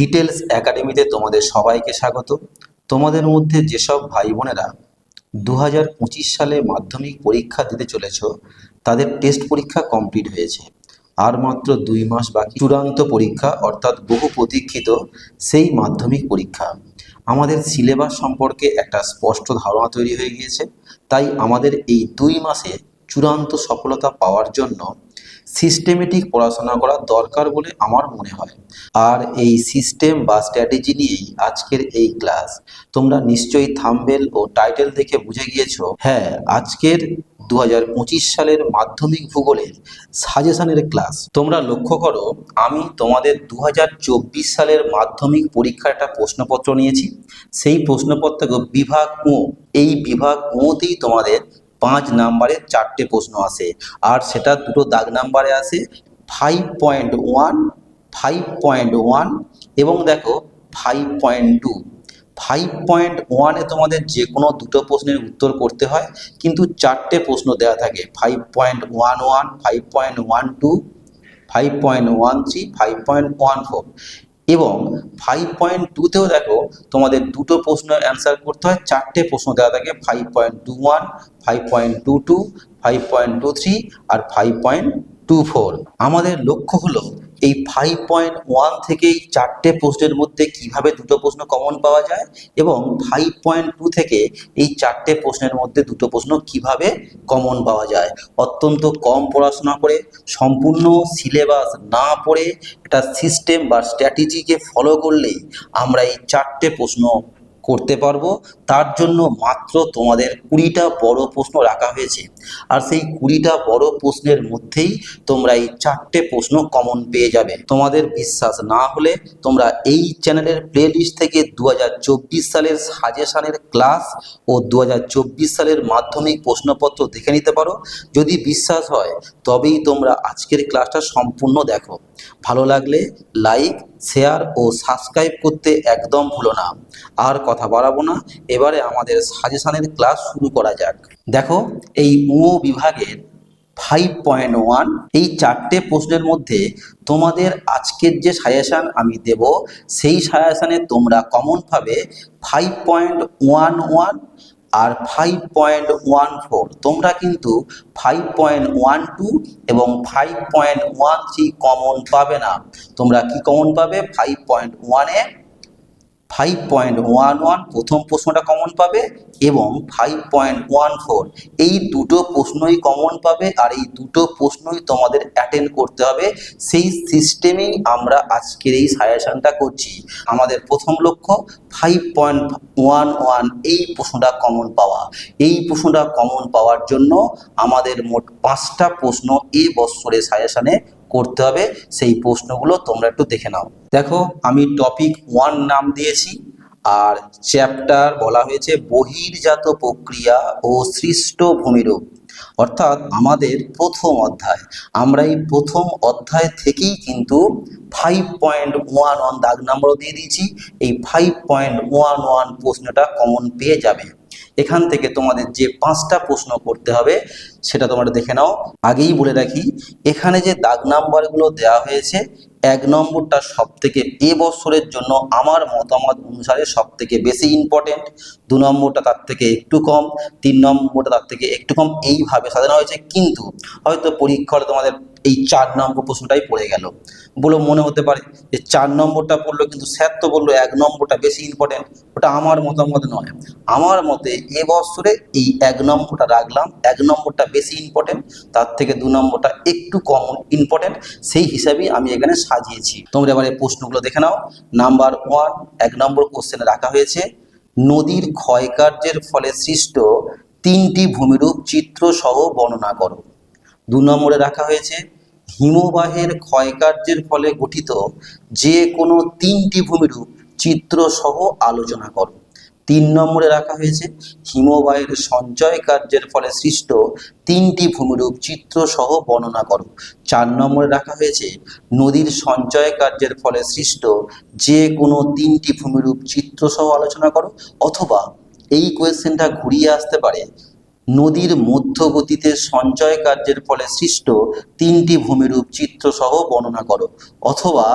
Details একাডেমিতে তোমাদের সবাইকে স্বাগত। তোমাদের মধ্যে যেসব ভাই বোনেরা দু হাজার পঁচিশ সালে মাধ্যমিক পরীক্ষা দিতে চলেছ, তাদের টেস্ট পরীক্ষা কমপ্লিট হয়েছে। আর মাত্র দুই মাস বাকি। চূড়ান্ত পরীক্ষা, অর্থাৎ বহু প্রতীক্ষিত সেই মাধ্যমিক পরীক্ষা। আমাদের সিলেবাস সম্পর্কে একটা স্পষ্ট ধারণা তৈরি হয়ে গিয়েছে। তাই আমাদের এই দুই মাসে চূড়ান্ত সফলতা পাওয়ার জন্য সিস্টেমেটিক পড়াশোনা করা দরকার বলে আমার মনে হয়। আর এই সিস্টেম বা স্ট্র্যাটেজি নিয়েই আজকের এই ক্লাস তোমরা নিশ্চয়ই থাম্বেল ও টাইটেল দেখে বুঝে গিয়েছো হ্যাঁ আজকের দু হাজার পঁচিশ সালের মাধ্যমিক ভূগোলের সাজেশনের ক্লাস তোমরা লক্ষ্য করো, আমি তোমাদের দু হাজার চব্বিশ সালের মাধ্যমিক পরীক্ষার একটা প্রশ্নপত্র নিয়েছি। সেই প্রশ্নপত্রকে বিভাগ ও, এই বিভাগ ওতেই তোমাদের পাঁচ নাম্বারে চারটে প্রশ্ন আসে। আর সেটা দুটো দাগ নাম্বারে আসে five point one five point one এবং দেখো five point two five point ওয়ানে তোমাদের যে কোনো দুটো প্রশ্নের উত্তর করতে হয়, কিন্তু চারটে প্রশ্ন দেওয়া থাকে। Five point one one five point one two five point one three five point one four এবং ফাইভ পয়েন্ট টুতেও দেখো তোমাদের দুটো প্রশ্ন অ্যান্সার করতে হয়, চারটে প্রশ্ন দেওয়া থাকে five point two one five point two two five point two three আর ফাইভ পয়েন্ট টু ফোর আমাদের লক্ষ্য হলো এই ফাইভ পয়েন্ট ওয়ান থেকেই চারটে প্রশ্নের মধ্যে কীভাবে দুটো প্রশ্ন কমন পাওয়া যায় এবং ফাইভ পয়েন্ট টু থেকে এই চারটে প্রশ্নের মধ্যে দুটো প্রশ্ন কীভাবে কমন পাওয়া যায়। অত্যন্ত কম পড়াশোনা করে, সম্পূর্ণ সিলেবাস না পড়ে, একটা সিস্টেম বা স্ট্র্যাটেজিকে ফলো করলেই আমরা এই চারটে প্রশ্ন করতে পারব। তার জন্য মাত্র তোমাদের কুড়িটা বড় প্রশ্ন রাখা হয়েছে। আর সেই কুড়িটা বড় প্রশ্নের মধ্যেই তোমরা এই চারটে প্রশ্ন কমন পেয়ে যাবে। তোমাদের বিশ্বাস না হলে তোমরা এই চ্যানেলের প্লে লিস্ট থেকে দু হাজার চব্বিশ সালের সাজেশনের ক্লাস ও দু হাজার চব্বিশ সালের মাধ্যমিক প্রশ্নপত্র দেখে নিতে পারো। যদি বিশ্বাস হয়, তবেই তোমরা আজকের ক্লাসটা সম্পূর্ণ দেখো। ভালো লাগলে লাইক শেয়ার ও সাবস্ক্রাইব করতে একদম ভুলো না। আর কথা বাড়াবো না। এবারে আমাদের সাজেশানের ক্লাস শুরু করা যাক। দেখো, এই ও বিভাগের ফাইভ পয়েন্ট ওয়ান এই চারটে প্রশ্নের মধ্যে তোমাদের আজকের যে সাজেশান আমি দেব, সেই সাজেশানে তোমরা কমনভাবে ফাইভ পয়েন্ট ওয়ান ওয়ান আর ফাইভ পয়েন্ট ওয়ান ফোর তোমরা কিন্তু ফাইভ পয়েন্ট ওয়ান টু এবং five point one three common পাবে না। তোমরা কি কমন পাবে? ফাইভ পয়েন্ট ওয়ানে ফাইভ পয়েন্ট ওয়ান ওয়ান প্রথম প্রশ্নটা কমন পাবে এবং ফাইভ পয়েন্ট ওয়ান ফোর এই দুটো প্রশ্নই কমন পাবে আর এই দুটো প্রশ্নই তোমাদের অ্যাটেন্ড করতে হবে। সেই সিস্টেমেই আমরা আজকের এই সাজেশনটা করছি। আমাদের প্রথম লক্ষ্য ফাইভ পয়েন্ট ওয়ান ওয়ান এই প্রশ্নটা কমন পাওয়া। এই প্রশ্নটা কমন পাওয়ার জন্য আমাদের মোট পাঁচটা প্রশ্ন এ বৎসরের সাজেশনে করতে হবে। সেই প্রশ্নগুলো তোমরা একটু দেখে নাও। দেখো, আমি টপিক ওয়ান নাম দিয়েছি, আর চ্যাপ্টার বলা হয়েছে বহির্জাত প্রক্রিয়া ও সৃষ্ট ভূমিরূপ। অর্থাৎ আমাদের প্রথম অধ্যায়। আমরা এই প্রথম অধ্যায় থেকেই কিন্তু ফাইভ পয়েন্ট ওয়ান ওয়ান দাগ নাম্বারও দিয়ে দিয়েছি। এই ফাইভ পয়েন্ট ওয়ান ওয়ান প্রশ্নটা কমন পেয়ে যাবে। এখান থেকে তোমাদের যে পাঁচটা প্রশ্ন করতে হবে, সেটা তোমরা দেখে নাও। আগেই বলে রাখি, এখানে যে দাগ নাম্বারগুলো দেওয়া হয়েছে এক নম্বরটা সব থেকে এ বছরের জন্য আমার মতামত অনুসারে সব থেকে বেশি ইম্পর্টেন্ট দু নম্বরটা তার থেকে একটু কম, তিন নম্বরটা তার থেকে একটু কম। এইভাবে সাজানো হয়েছে। কিন্তু হয়তো পরীক্ষার তোমাদের এই চার নম্বর প্রশ্নটাই পড়ে গেল। বলে মনে হতে পারে যে চার নম্বরটা পড়ল কিন্তু স্যার তো বলল এক নম্বরটা বেশি ইম্পর্টেন্ট ওটা আমার মতামত নয়। আমার মতে এ বছরে এই এক নম্বরটা রাখলাম, এক নম্বরটা বেশি ইম্পর্টেন্ট তার থেকে দু নম্বরটা একটু কম ইম্পর্টেন্ট সেই হিসাবেই আমি এখানে সাজিয়েছি। তোমরা এবার এই প্রশ্নগুলো দেখে নাও। নাম্বার ওয়ান এক নম্বর কোশ্চেনে রাখা হয়েছে, নদীর ক্ষয়কার্যের ফলে সৃষ্ট তিনটি ভূমিরূপ চিত্র সহ বর্ণনা করো। দু নম্বরে রাখা হয়েছে হিমবাহের ক্ষয়কার্যের ফলে গঠিত যে কোনো তিনটি ভূমিরূপ চিত্র সহ আলোচনা করো। তিন নম্বরে রাখা হয়েছে, হিমবাহের সঞ্চয় কার্যের ফলে সৃষ্ট তিনটি ভূমিরূপ চিত্র সহ বর্ণনা করো। চার নম্বরে রাখা হয়েছে, নদীর সঞ্চয় কার্যের ফলে সৃষ্ট যে কোনো তিনটি ভূমিরূপ চিত্র সহ আলোচনা করো, অথবা এই কোয়েশ্চেনটা ঘুরিয়ে আসতে পারে নদীর মধ্যগতিতে সঞ্চয় কার্যের ফলে সৃষ্ট তিনটি ভূমিরূপ চিত্র সহ বর্ণনা করো। অথবা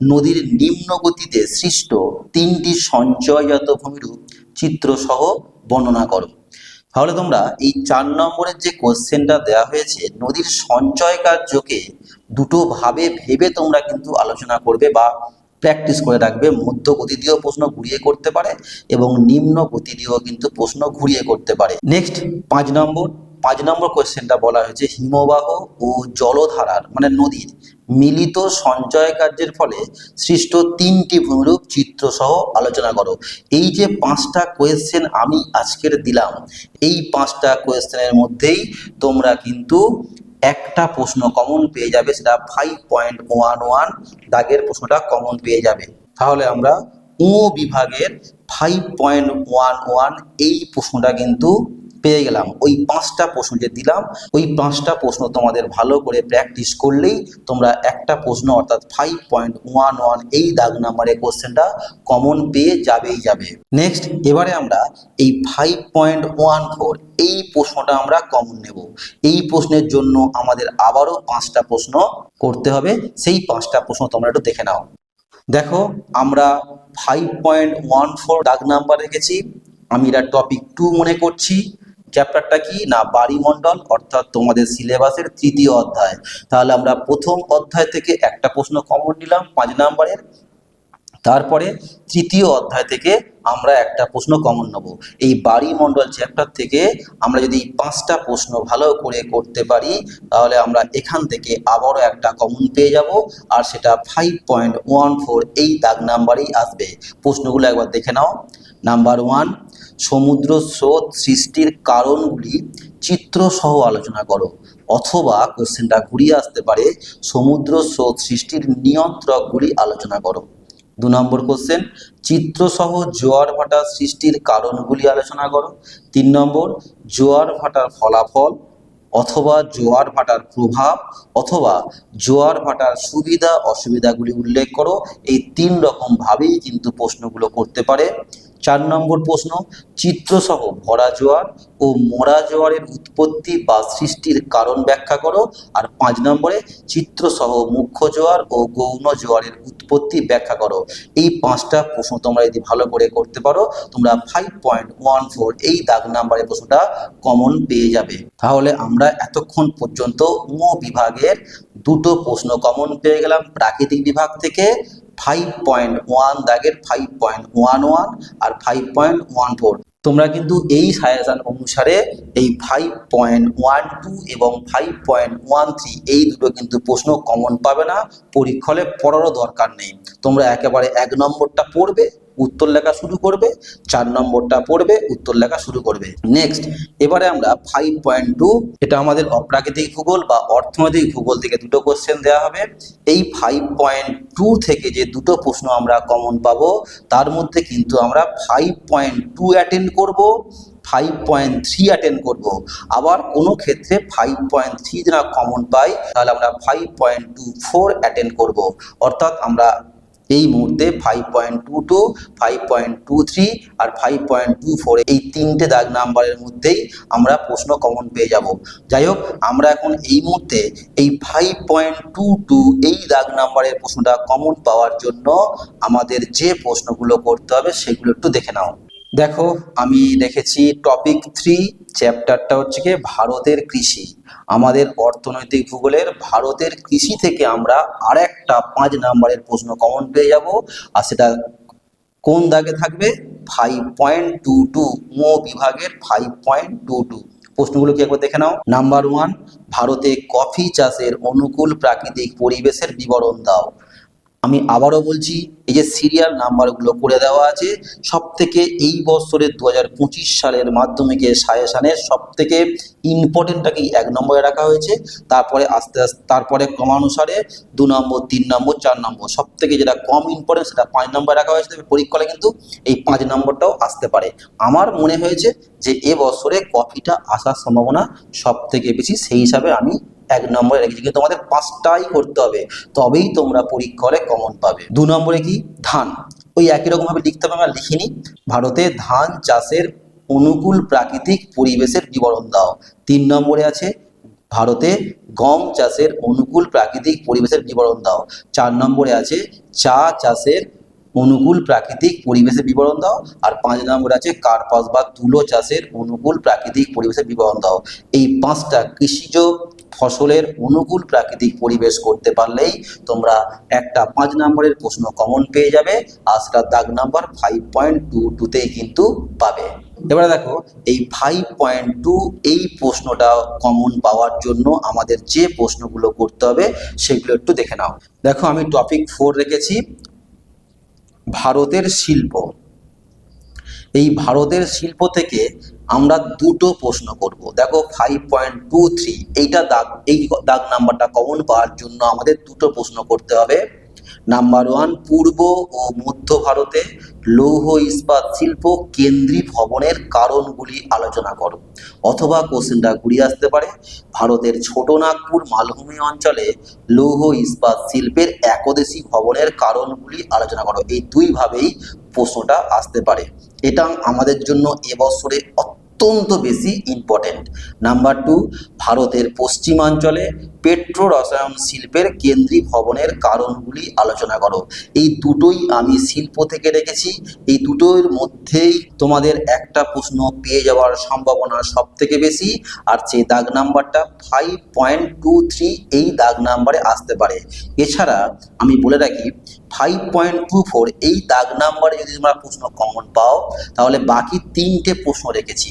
নদীর নিম্ন গতিতে সৃষ্ট তিনটি সঞ্চয়জাত ভূমিরূপ চিত্র সহ বর্ণনা করো। তাহলে তোমরা এই চার নম্বরের যে কোশ্চেনটা দেওয়া হয়েছে, নদীর সঞ্চয় কার্যকে দুটো ভাবে ভেবে তোমরা কিন্তু আলোচনা করবে বা প্র্যাকটিস করে রাখবে মধ্য গতি দিয়েও প্রশ্ন ঘুরিয়ে করতে পারে এবং নিম্ন গতি দিয়েও কিন্তু প্রশ্ন ঘুরিয়ে করতে পারে। নেক্সট পাঁচ নম্বর পাঁচ নম্বর কোয়েশ্চেনটা বলা হয়েছে হিমবাহ ও জলধারার মানে নদীর। মিলিত সঞ্চয় কার্যের ফলে সৃষ্ট তিনটি ভূমিরূপ চিত্র সহ আলোচনা করো। এই যে পাঁচটা কোয়েশ্চেন আমি আজকের দিলাম, এই পাঁচটা কোয়েশ্চেনের মধ্যেই তোমরা কিন্তু একটা প্রশ্ন কমন পেয়ে যাবে, সেটা ফাইভ পয়েন্ট ওয়ান ওয়ান দাগের প্রশ্নটা কমন পেয়ে যাবে। তাহলে আমরা উ বিভাগের ফাইভ পয়েন্ট ওয়ান ওয়ান এই প্রশ্নটা কিন্তু পেয়ে গেলাম। ওই পাঁচটা প্রশ্ন যে দিলাম, ওই পাঁচটা প্রশ্ন তোমাদের ভালো করে প্র্যাকটিস করলেই তোমরা একটা প্রশ্ন অর্থাৎ ফাইভ পয়েন্ট ওয়ান ওয়ান এই দাগ নাম্বারের কোশ্চেনটা কমন পেয়ে যাবেই যাবে। নেক্সট এবারে আমরা এই ফাইভ পয়েন্ট ওয়ান ফোর এই প্রশ্নটা আমরা কমন নেব। এই প্রশ্নের জন্য আমাদের আবারও পাঁচটা প্রশ্ন করতে হবে। সেই পাঁচটা প্রশ্ন তোমরা একটু দেখে নাও। দেখো, আমরা ফাইভ পয়েন্ট ওয়ান ফোর দাগ নাম্বার রেখেছি। আমি এটা টপিক টু মনে করছি। চ্যাপ্টারটা কি? না, বাড়িমণ্ডল, অর্থাৎ তোমাদের সিলেবাসের তৃতীয় অধ্যায়। তাহলে আমরা প্রথম অধ্যায় থেকে একটা প্রশ্ন কমন নিলাম, পাঁচ নাম্বারের। তারপরে তৃতীয় অধ্যায় থেকে আমরা একটা প্রশ্ন কমন নেব। এই বাড়ি বাড়িমণ্ডল চ্যাপ্টার থেকে আমরা যদি পাঁচটা প্রশ্ন ভালো করে করতে পারি, তাহলে আমরা এখান থেকে আবারও একটা কমন পেয়ে যাব, আর সেটা ফাইভ পয়েন্ট ওয়ান ফোর এই দাগ নাম্বারেই আসবে। প্রশ্নগুলো একবার দেখে নাও। নাম্বার ওয়ান সমুদ্র স্রোত সৃষ্টির কারণগুলি চিত্রসহ আলোচনা করো, অথবা কোশ্চেনটা ঘুরিয়ে আসতে পারে, সমুদ্র স্রোত সৃষ্টির নিয়ন্ত্রকগুলি আলোচনা করো। দু নম্বর কোশ্চেন চিত্রসহ জোয়ার ভাটা সৃষ্টির কারণগুলি আলোচনা করো। তিন নম্বর, জোয়ার ভাটার ফলাফল অথবা জোয়ার ভাটার প্রভাব অথবা জোয়ার ভাটার সুবিধা অসুবিধাগুলি উল্লেখ করো। এই তিন রকম ভাবেই কিন্তু প্রশ্নগুলো করতে পারে। চার নম্বর প্রশ্ন, চিত্রসহ ভরা জোয়ার ও মরা জোয়ারের উৎপত্তি বা সৃষ্টির কারণ ব্যাখ্যা করো। আর পাঁচ নম্বরে, চিত্রসহ মুখ্য জোয়ার ও গৌণ জোয়ারের উৎপত্তি ব্যাখ্যা করো। এই পাঁচটা প্রশ্ন তোমরা যদি ভালো করে করতে পারো, তোমরা ফাইভ পয়েন্ট ওয়ান ফোর এই দাগ নাম্বারের প্রশ্নটা কমন পেয়ে যাবে। তাহলে আমরা এতক্ষণ পর্যন্ত উম বিভাগের দুটো প্রশ্ন কমন পেয়ে গেলাম প্রাকৃতিক বিভাগ থেকে। ফাইভ পয়েন্ট ওয়ান দাগের ফাইভ পয়েন্ট ওয়ান ওয়ান আর ফাইভ পয়েন্ট ওয়ান ফোর তোমরা কিন্তু এই সাজেশন অনুসারে এই ফাইভ পয়েন্ট ওয়ান টু এবং ফাইভ পয়েন্ট ওয়ান থ্রি এই দুটো কিন্তু প্রশ্ন কমন পাবে না, পরীক্ষলে পড়ারও দরকার নেই। তোমরা একেবারে এক নম্বরটা পড়বে উত্তর লেখা শুরু করবে, চার নম্বরটা পড়বে, উত্তর লেখা শুরু করবে। নেক্সট এবারে আমরা ফাইভ পয়েন্ট টু এটা আমাদের অপ্রাকৃতিক ভূগোল বা অর্থনৈতিক ভূগোল থেকে দুটো কোশ্চেন দেওয়া হবে। এই ফাইভ পয়েন্ট টু থেকে যে দুটো প্রশ্ন আমরা কমন পাবো, তার মধ্যে কিন্তু আমরা ফাইভ পয়েন্ট টু অ্যাটেন্ড করব ফাইভ পয়েন্ট থ্রি অ্যাটেন্ড করব। আবার কোনো ক্ষেত্রে ফাইভ পয়েন্ট থ্রি যদি না কমন পাই, তাহলে আমরা five point two four attend করব। অর্থাৎ আমরা এই মুহূর্তে five point two two five point two three আর ফাইভ পয়েন্ট টু ফোর এই তিনটে দাগ নাম্বারের মধ্যেই আমরা প্রশ্ন কমন পেয়ে যাব। যাই হোক, আমরা এখন এই মুহূর্তে এই ফাইভ পয়েন্ট টু টু এই দাগ নাম্বারের প্রশ্নটা কমন পাওয়ার জন্য আমাদের যে প্রশ্নগুলো করতে হবে সেগুলো একটু দেখে নাও। দেখো, আমি দেখেছি টপিক থ্রি চ্যাপ্টারটা হচ্ছে গিয়ে ভারতের কৃষি। আমাদের অর্থনৈতিক ভূগোলের ভারতের কৃষি থেকে আমরা আর একটা পাঁচ নাম্বারের প্রশ্ন কমন পেয়ে যাব। আর সেটা কোন দাগে থাকবে? ফাইভ পয়েন্ট টু টু মো বিভাগের ফাইভ পয়েন্ট টু টু প্রশ্নগুলো কি একবার দেখে নাও। নাম্বার ওয়ান ভারতে কফি চাষের অনুকূল প্রাকৃতিক পরিবেশের বিবরণ দাও। আমি আবারও বলছি, এই যে সিরিয়াল নাম্বারগুলো করে দেওয়া আছে সব থেকে এই বছরের দু হাজার পঁচিশ সালের মাধ্যমিকের সাজেশানের সব থেকে ইম্পর্টেন্টটাকেই এক নম্বরে রাখা হয়েছে। তারপরে আস্তে আস্তে, তারপরে ক্রমানুসারে দু নম্বর, তিন নম্বর, চার নম্বর সব থেকে যেটা কম ইম্পর্টেন্ট সেটা পাঁচ নম্বরে রাখা হয়েছে। তবে পরীক্ষায় কিন্তু এই পাঁচ নম্বরটাও আসতে পারে। আমার মনে হয়েছে যে এ বছরে কফিটা আসার সম্ভাবনা সব থেকে বেশি, সেই হিসাবে আমি এক নম্বরে রেখেছি, কিন্তু তোমাদের পাঁচটাই করতে হবে, তবেই তোমরা পরীক্ষা হলে কমন পাবে। দু নম্বরে কি? ধান। ওই একই রকমভাবে লিখতে হবে, আমরা লিখিনি। ভারতে ধান চাষের অনুকূল প্রাকৃতিক পরিবেশের বিবরণ দাও। তিন নম্বরে আছে, ভারতে গম চাষের অনুকূল প্রাকৃতিক পরিবেশের বিবরণ দাও। চার নম্বরে আছে, চা চাষের অনুকূল প্রাকৃতিক পরিবেশের বিবরণ দাও। আর পাঁচ নম্বর আছে, কার্পাস বা তুলো চাষের অনুকূল প্রাকৃতিক পরিবেশের বিবরণ দাও। এই পাঁচটা কৃষিজ ফসলের অনুকূল প্রাকৃতিক পরিবেশ করতে পারলেই তোমরা একটা পাঁচ নম্বরের প্রশ্ন কমন পেয়ে যাবে। আর সেটা দাগ নাম্বার ফাইভ পয়েন্ট টু টুতেই কিন্তু পাবে। এবারে দেখো, এই ফাইভ পয়েন্ট টু এই প্রশ্নটা কমন পাওয়ার জন্য আমাদের যে প্রশ্নগুলো করতে হবে, সেগুলো একটু দেখে নাও। দেখো, আমি টপিক ফোর রেখেছি। ভারতের শিল্প। এই ভারতের শিল্প থেকে আমরা দুটো প্রশ্ন করব। দেখো ফাইভ পয়েন্ট টু থ্রি এইটা দাগ, এই দাগ নাম্বারটা কমন পাওয়ার জন্য আমাদের দুটো প্রশ্ন করতে হবে। নাম্বার ওয়ান পূর্ব ও মধ্য ভারতে লৌহ ইস্পাত শিল্প কেন্দ্রী ভবনের কারণগুলি আলোচনা করো। অথবা কোশ্চেনটা ঘুরিয়ে আসতে পারে। ভারতের ছোট নাগপুর মালভূমি অঞ্চলে লৌহ ইস্পাত শিল্পের একদেশী ভবনের কারণগুলি আলোচনা করো। এই দুইভাবেই প্রশ্নটা আসতে পারে। এটা আমাদের জন্য এবছরে অত্যন্ত বেশি ইম্পর্টেন্ট নাম্বার টু ভারতের পশ্চিমাঞ্চলে পেট্রো রসায়ন শিল্পের কেন্দ্রী ভবনের কারণগুলি আলোচনা করো। এই দুটোই আমি শিল্প থেকে রেখেছি এই দুটোর মধ্যেই তোমাদের একটা প্রশ্ন পেয়ে যাওয়ার সম্ভাবনা সব থেকে বেশি, আর সেই দাগ নাম্বারটা ফাইভ পয়েন্ট টু থ্রি এই দাগ নাম্বারে আসতে পারে। এছাড়া আমি বলে রাখি ফাইভ পয়েন্ট টু ফোর এই দাগ নাম্বারে যদি তোমরা প্রশ্ন কমন পাও, তাহলে বাকি তিনটে প্রশ্ন রেখেছি।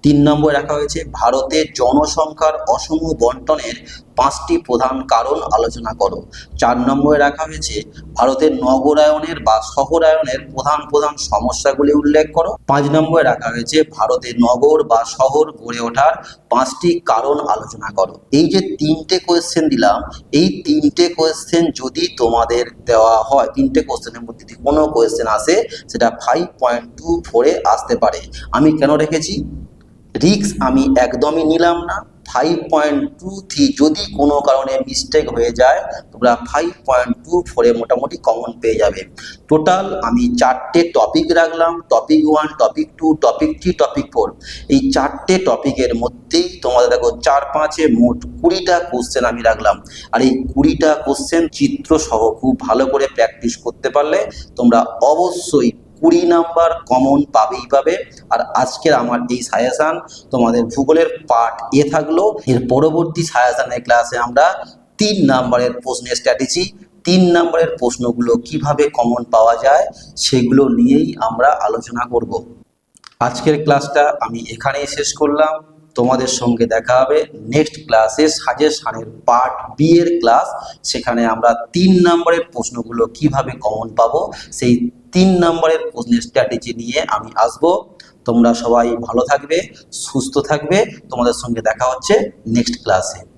তিন নম্বরে রাখা হয়েছে ভারতের জনসংখ্যার অসম বন্টনের পাঁচটি প্রধান কারণ আলোচনা করো। চার নম্বরে রাখা হয়েছে, ভারতের নগরায়নের বা শহরায়নের প্রধান প্রধান সমস্যাগুলি উল্লেখ করো। পাঁচ নম্বরে রাখা হয়েছে ভারতের নগর বা শহর গড়ে ওঠার পাঁচটি কারণ আলোচনা করো। এই যে তিনটে কোয়েশ্চেন দিলাম, এই তিনটে কোয়েশ্চেন যদি তোমাদের দেওয়া হয়, তিনটে কোয়েশ্চেনের মধ্যে যদি কোনো কোয়েশ্চেন আসে, সেটা ফাইভ পয়েন্ট টু ফোরে আসতে পারে। আমি কেন রেখেছি? রিক্স আমি একদমই নিলাম না। ফাইভ পয়েন্ট টু থ্রি যদি কোনো কারণে মিস্টেক হয়ে যায়, তোমরা ফাইভ পয়েন্ট টু ফোরে মোটামুটি কমন পেয়ে যাবে। টোটাল আমি চারটে টপিক রাখলাম। Topic one topic two topic three topic four এই চারটে টপিকের মধ্যেই তোমাদের দেখো চার পাঁচে মোট কুড়িটা কোশ্চেন আমি রাখলাম। আর এই কুড়িটা কোশ্চেন চিত্র সহ খুব ভালো করে প্র্যাকটিস করতে পারলে তোমরা অবশ্যই কুড়ি নাম্বার কমন পাবেই পাবে। আর আজকের আমার এই সাজেশান তোমাদের ভূগোলের পার্ট এ থাকল। এর পরবর্তী সাজেশানের ক্লাসে আমরা তিন নাম্বারের প্রশ্নের স্ট্র্যাটেজি তিন নাম্বারের প্রশ্নগুলো কীভাবে কমন পাওয়া যায় সেগুলো নিয়েই আমরা আলোচনা করব। আজকের ক্লাসটা আমি এখানেই শেষ করলাম। তোমাদের সঙ্গে দেখা হবে নেক্সট ক্লাসে সাজেশানের পার্ট বি এর ক্লাস সেখানে আমরা তিন নম্বরের প্রশ্নগুলো কীভাবে কমন পাবো, সেই তিন নম্বরের প্রশ্নের স্ট্র্যাটেজি নিয়ে আমি আসব। তোমরা সবাই ভালো থাকবে, সুস্থ থাকবে। তোমাদের সঙ্গে দেখা হচ্ছে নেক্সট ক্লাসে